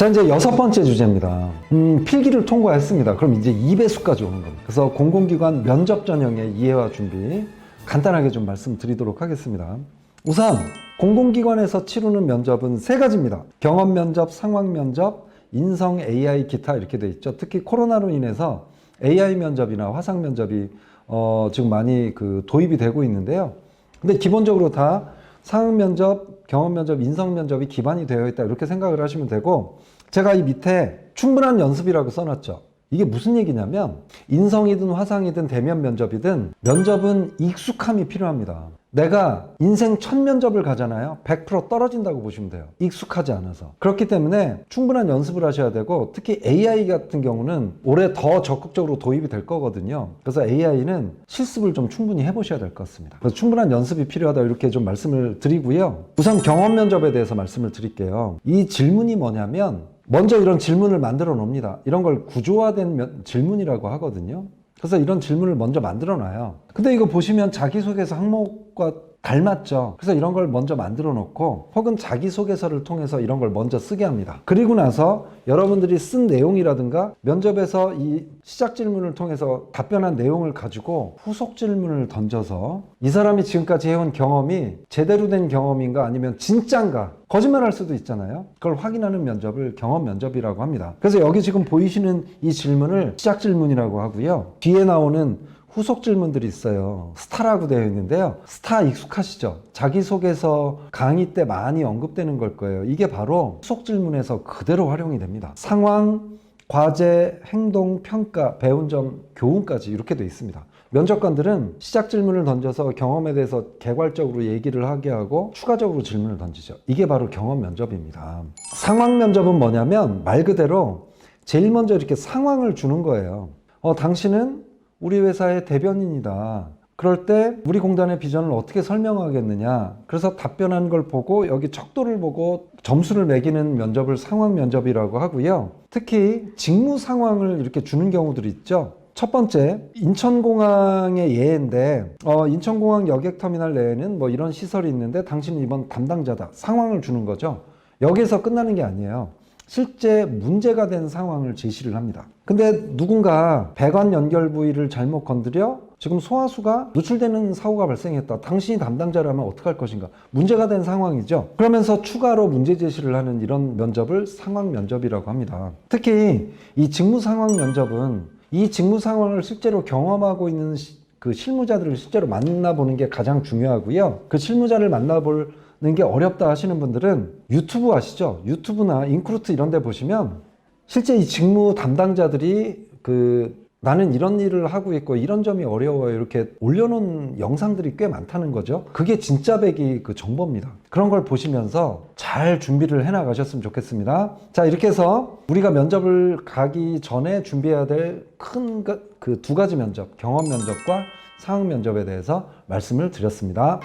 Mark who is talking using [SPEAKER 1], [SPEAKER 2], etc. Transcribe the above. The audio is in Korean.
[SPEAKER 1] 자, 이제 여섯 번째 주제입니다. 음, 필기를 통과했습니다. 그럼 이제 2배수까지 오는 겁니다. 그래서 공공기관 면접 전형의 이해와 준비 간단하게 좀 말씀드리도록 하겠습니다. 우선 공공기관에서 치르는 면접은 세 가지입니다. 경험 면접, 상황 면접, 인성 AI 기타 이렇게 돼 있죠. 특히 코로나로 인해서 AI 면접이나 화상 면접이 어, 지금 많이 그 도입이 되고 있는데요. 근데 기본적으로 다 상황 면접, 경험 면접, 인성 면접이 기반이 되어 있다 이렇게 생각을 하시면 되고 제가 이 밑에 충분한 연습이라고 써놨죠. 이게 무슨 얘기냐면 인성이든 화상이든 대면 면접이든 면접은 익숙함이 필요합니다. 내가 인생 첫 면접을 가잖아요. 100% 떨어진다고 보시면 돼요. 익숙하지 않아서. 그렇기 때문에 충분한 연습을 하셔야 되고 특히 AI 같은 경우는 올해 더 적극적으로 도입이 될 거거든요. 그래서 AI는 실습을 좀 충분히 해보셔야 될 것 같습니다. 그래서 충분한 연습이 필요하다 이렇게 좀 말씀을 드리고요. 우선 경험 면접에 대해서 말씀을 드릴게요. 이 질문이 뭐냐면 먼저 이런 질문을 만들어 놓습니다. 이런 걸 구조화된 면- 질문이라고 하거든요. 그래서 이런 질문을 먼저 만들어 놔요. 근데 이거 보시면 자기소개서 항목과 닮았죠. 그래서 이런 걸 먼저 만들어 놓고 혹은 자기소개서를 통해서 이런 걸 먼저 쓰게 합니다. 그리고 나서 여러분들이 쓴 내용이라든가 면접에서 이 시작 질문을 통해서 답변한 내용을 가지고 후속 질문을 던져서 이 사람이 지금까지 해온 경험이 제대로 된 경험인가 아니면 진짠가 거짓말할 수도 있잖아요. 그걸 확인하는 면접을 경험 면접이라고 합니다. 그래서 여기 지금 보이시는 이 질문을 시작 질문이라고 하고요. 뒤에 나오는 후속 질문들이 있어요. 스타라고 되어 있는데요. 스타 익숙하시죠? 자기소개서 강의 때 많이 언급되는 걸 거예요. 이게 바로 후속 질문에서 그대로 활용이 됩니다. 상황, 과제, 행동, 평가, 배운 점, 교훈까지 이렇게 돼 있습니다. 면접관들은 시작 질문을 던져서 경험에 대해서 개괄적으로 얘기를 하게 하고 추가적으로 질문을 던지죠. 이게 바로 경험 면접입니다. 상황 면접은 뭐냐면 말 그대로 제일 먼저 이렇게 상황을 주는 거예요. 어, 당신은 우리 회사의 대변인이다. 그럴 때 우리 공단의 비전을 어떻게 설명하겠느냐. 그래서 답변한 걸 보고 여기 척도를 보고 점수를 매기는 면접을 상황 면접이라고 하고요. 특히 직무 상황을 이렇게 주는 경우들이 있죠. 첫 번째 인천공항의 예인데 어, 인천공항 여객터미널 내에는 뭐 이런 시설이 있는데 당신은 이번 담당자다 상황을 주는 거죠 여기서 끝나는 게 아니에요 실제 문제가 된 상황을 제시를 합니다. 근데 누군가 배관 연결 부위를 잘못 건드려 지금 소화수가 노출되는 사고가 발생했다. 당신이 담당자라면 어떡할 것인가. 문제가 된 상황이죠. 그러면서 추가로 문제 제시를 하는 이런 면접을 상황 면접이라고 합니다. 특히 이 직무 상황 면접은 이 직무 상황을 실제로 경험하고 있는 시- 그 실무자들을 실제로 만나보는 게 가장 중요하고요. 그 실무자를 만나보는 게 어렵다 하시는 분들은 유튜브 아시죠? 유튜브나 인크루트 이런 데 보시면 실제 이 직무 담당자들이 그 나는 이런 일을 하고 있고 이런 점이 어려워요 이렇게 올려놓은 영상들이 꽤 많다는 거죠. 그게 진짜 배기 그 정보입니다. 그런 걸 보시면서 잘 준비를 해 나가셨으면 좋겠습니다. 자 이렇게 해서 우리가 면접을 가기 전에 준비해야 될 큰 그 두 가지 면접 경험 면접과 상황 면접에 대해서 말씀을 드렸습니다